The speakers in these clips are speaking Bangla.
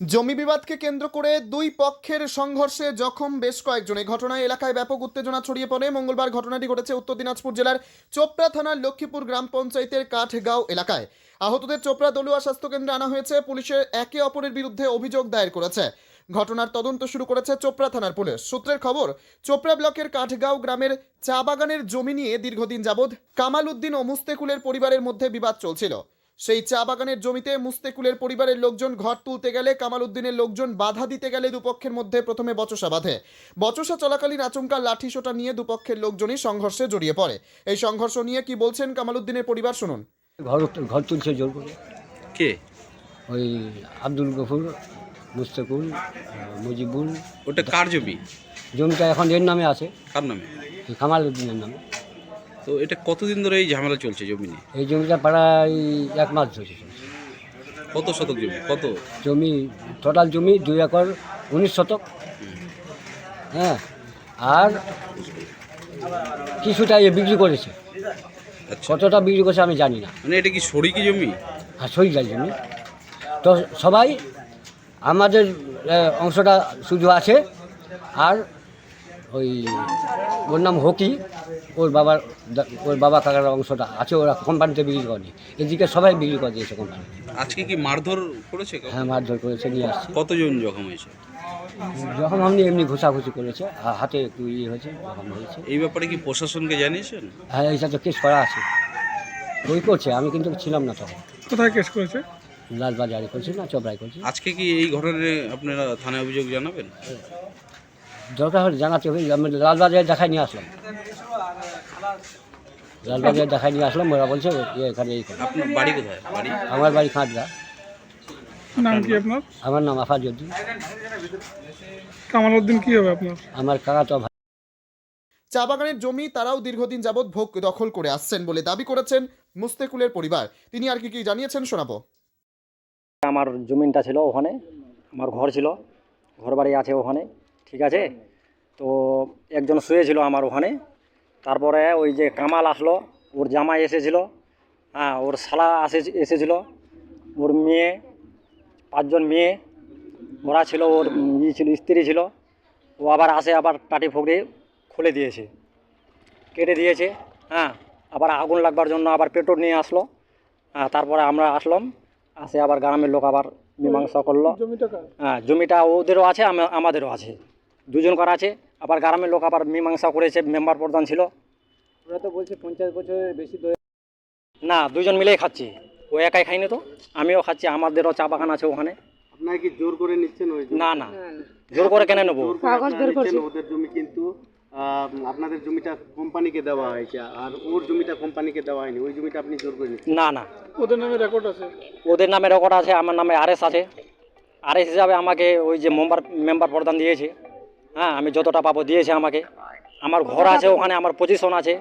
জমি বিবাদকে কেন্দ্র করে দুই পক্ষের সংঘর্ষে জখম বেশ কয়েকজন। এই ঘটনায় এলাকায় ব্যাপক উত্তেজনা ছড়িয়ে পড়ে। মঙ্গলবার ঘটনাটি ঘটেছে উত্তর দিনাজপুর জেলার চোপড়া থানার লক্ষ্মীপুর গ্রাম পঞ্চায়েতের কাঠগাঁও এলাকায়। আহতদের চোপড়া দলুয়া স্বাস্থ্যকেন্দ্রে আনা হয়েছে। পুলিশের একে অপরের বিরুদ্ধে অভিযোগ দায়ের করেছে। ঘটনার তদন্ত শুরু করেছে চোপড়া থানার পুলিশ। সূত্রের খবর, চোপড়া ব্লকের কাঠগাঁও গ্রামের চা বাগানের জমি নিয়ে দীর্ঘদিন যাবৎ কামাল উদ্দিন ও মুস্তেকুলের পরিবারের মধ্যে বিবাদ চলছিল। সেই চা বাগানের জমিতে মুস্তেকুলের পরিবারের লোকজন ঘর তুলতে গেলে কামাল উদ্দিনের লোকজন বাধা দিতে গেলে দুপক্ষের মধ্যে প্রথমে বচসা বাঁধে। বচসা চলাকালীন আচমকা লাঠি সোটা নিয়ে দুপক্ষের লোকজনই সংঘর্ষে জড়িয়ে পড়ে। এই সংঘর্ষ নিয়ে কি বলছেন কামাল উদ্দিনের পরিবার শুনুন। ঘর ঘর তুলছে জোর করে। কে? ওই আব্দুল গফুর মুস্তাকুল মুজিবুল। ওটা কার জমি? জমিটা এখন এর নামে আছে। কার নামে? কামাল উদ্দিনের নামে। তো এটা কতদিন ধরে এই ঝামেলা চলছে জমি নিয়ে? এই জমিটা প্রায় এক মাস ধরে কত শতক জমি? কত? জমি টোটাল জমি দুই একর উনিশ শতক। হ্যাঁ আর কিছুটা এ বিক্রি করেছে। আচ্ছা। কতটা বিক্রি করেছে আমি জানি না। মানে এটা কি সরিকি জমি? আর সই যায় জমি। তো সবাই আমাদের অংশটা শুধু আছে আর ওই ওর নাম হকি। ওর বাবার ওর বাবা কাকার অংশটা আছে ওরা কোম্পানিতে বিক্রি করেনি। এদিকে সবাই বিক্রি করে দিয়েছে কোম্পানি আজকে কি মারধর করেছে হ্যাঁ মারধর করেছে নিয়ে আসছে। কতজন জখম হয়েছে? যখন আপনি এমনি ঘোষাঘুষি করেছে। আর হাতে একটু ইয়ে হয়েছে যখন হয়েছে। এই ব্যাপারে কি প্রশাসনকে জানিয়েছেন? হ্যাঁ এইটা তো কেস করা আছে। ওই করছে আমি কিন্তু ছিলাম না তখন। কোথায় কেস করেছে? লালবাজারি করছি না চবরাই করছি। আজকে কি এই ঘটনায় আপনারা থানায় অভিযোগ জানাবেন? দরকার হলে জানাতে হবে। আমি লালবাজারে দেখাই নিয়ে আসলাম। লালবাজারে দেখাই নিয়ে আসলাম ওরা বলছে এখানে আপনার বাড়ি কোথায়? বাড়ি? আমার বাড়ি খাঁটগা নাম কি আপনার? আমার নাম কামাল উদ্দিন কি হবে আপনার? আমার কাকা তো ভাই। চা বাগানের জমি তারাও দীর্ঘদিন যাবৎ ভোগ দখল করে আসছেন বলে দাবি করেছেন মুস্তেকুলের পরিবার। তিনি আর কি কি জানিয়েছেন শোনাবো। আমার জমিনটা ছিল ওখানে আমার ঘর ছিল ঘর বাড়ি আছে ওখানে। ঠিক আছে? তো একজন শুয়েছিল আমার ওখানে। তারপরে ওই যে কামাল আসলো ওর জামাই এসেছিল হ্যাঁ ওর শালা আসে এসেছিল। ওর মেয়ে পাঁচজন মেয়ে ওরা ছিল ওর ই ছিল স্ত্রী ছিল। ও আবার আসে আবার টাটি ফুকড়ে খুলে দিয়েছে। কেটে দিয়েছে হ্যাঁ আবার আগুন লাগবার জন্য আবার পেট্রোল নিয়ে আসলো। হ্যাঁ তারপরে আমরা আসলাম আসে আবার গ্রামের লোক আবার মীমাংসা করল। হ্যাঁ জমিটা ওদেরও আছে আমাদেরও আছে। দুজনকার আছে আবার গ্রামের লোক আবার মীমাংসা করেছে মেম্বার প্রধান ছিল। ওরা তো বলছে পঞ্চাশ বছরের বেশি ধরে না দুজন মিলেই খাচ্ছি। ও একাই খাইনি তো আমিও খাচ্ছি আমাদেরও চা বাগান আছে ওখানে। আপনারা কি জোর করে নিচ্ছেন ওই না না জোর করে কেন নেব? করে ওদের জমি কিন্তু আপনাদের জমিটা কোম্পানিকে দেওয়া হয়েছে আর ওর জমিটা কোম্পানিকে দেওয়া হয়নি ওই জমিটা আপনি জোর করে নিচ্ছেন? না না। ওদের নামে রেকর্ড আছে। ওদের নামে রেকর্ড আছে আমার নামে আরএস আছে। আরএস হিসাবে আমাকে ওই যে মেম্বার মেম্বার প্রধান দিয়েছে। হ্যাঁ আমি যতটা পাবো দিয়েছে আমাকে। আমার ঘর আছে ওখানে আমার পজিশন আছে।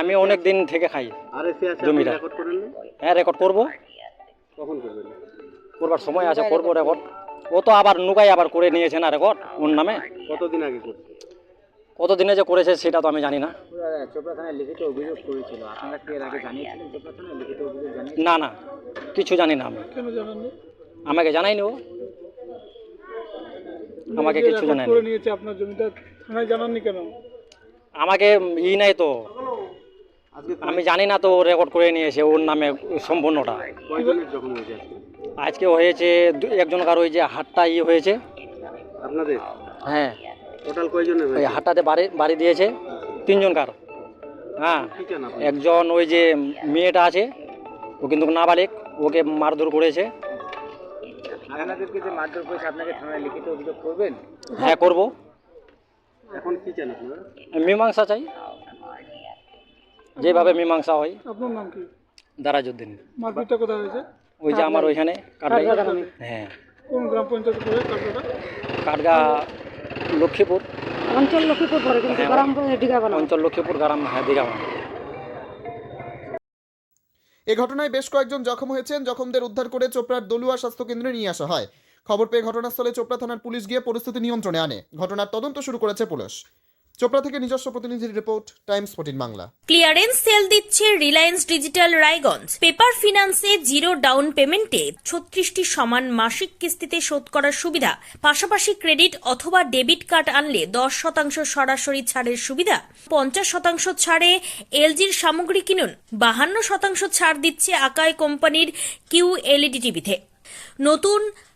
আমি অনেক দিন থেকে খাই জমিটা। হ্যাঁ রেকর্ড করব। করবার সময় আছে করব রেকর্ড ও তো আবার নুকাই আবার করে নিয়েছে না রেকর্ড ওর নামে। কতদিন আগে করছে? কতদিনে যে করেছে সেটা তো আমি জানি না। না না কিছু জানি না আমি। আমাকে জানাইনি ও। আমাকে কিছু জানায়নি। করে নিয়েছে আপনার জমিটা থানায় জানাননি কেন? আমাকে ই নাই তো। আমি জানি না তো রেকর্ড করে নিয়েছে ওর নামে সম্পূর্ণটা। আজকে? হয়েছে দু- একজনকার ওই যে হাটটা ই হয়েছে। আপনাদের? হ্যাঁ। টোটাল কয়জনের ওই হাটটাতে বাড়ি বাড়ি দিয়েছে তিনজনকার। হ্যাঁ। একজন ওই যে মেয়েটা আছে ও কিন্তু নাবালিক ওকে মারধর করেছে। আপনাদেরকে যে মারধর করেছে আপনাকে থানায় লিখিত অভিযোগ করবেন? হ্যাঁ করব। এখন কি চান আপনারা? মীমাংসা চাই। যেভাবে মীমাংসা হয়। আপনার নাম কি? দারাজউদ্দিন মারপিটটা কোথায় হয়েছে? ওই যে আমার ওইখানে কাটগাই হ্যাঁ। কোন গ্রাম পঞ্চায়েত কাটগা লক্ষ্মীপুর। অঞ্চল লক্ষ্মীপুর পরে কিন্তু হ্যাঁ। গ্রাম অঞ্চল লক্ষ্মীপুর গ্রাম হ্যাঁ দীঘামা এ ঘটনায় বেশ কয়েকজন জখম হয়েছেন। জখমদের উদ্ধার করে চোপড়ার দলুয়া স্বাস্থ্য কেন্দ্রে নিয়ে আসা হয়। খবর পেয়ে ঘটনাস্থলে চোপড়া থানার পুলিশ গিয়ে পরিস্থিতি নিয়ন্ত্রণে আনে। ঘটনার তদন্ত শুরু করেছে পুলিশ। চোপড়া থেকে নিজস্ব প্রতিনিধির report, Times fourteen Bangla. Clearance sale দিচ্ছে রিলায়েন্স ডিজিটাল রায়গঞ্জ। পেপার ফিনান্সে জিরো ডাউন পেমেন্টে ছত্রিশটি সমান মাসিক কিস্তিতে শোধ করার সুবিধা। পাশাপাশি ক্রেডিট অথবা ডেবিট কার্ড আনলে দশ শতাংশ সরাসরি ছাড়ের সুবিধা। পঞ্চাশ শতাংশ ছাড়ে এলজির সামগ্রী কিনুন। বাহান্ন শতাংশ ছাড় দিচ্ছে আকাই কোম্পানির কিউ এলইডি টিভিতে। নতুন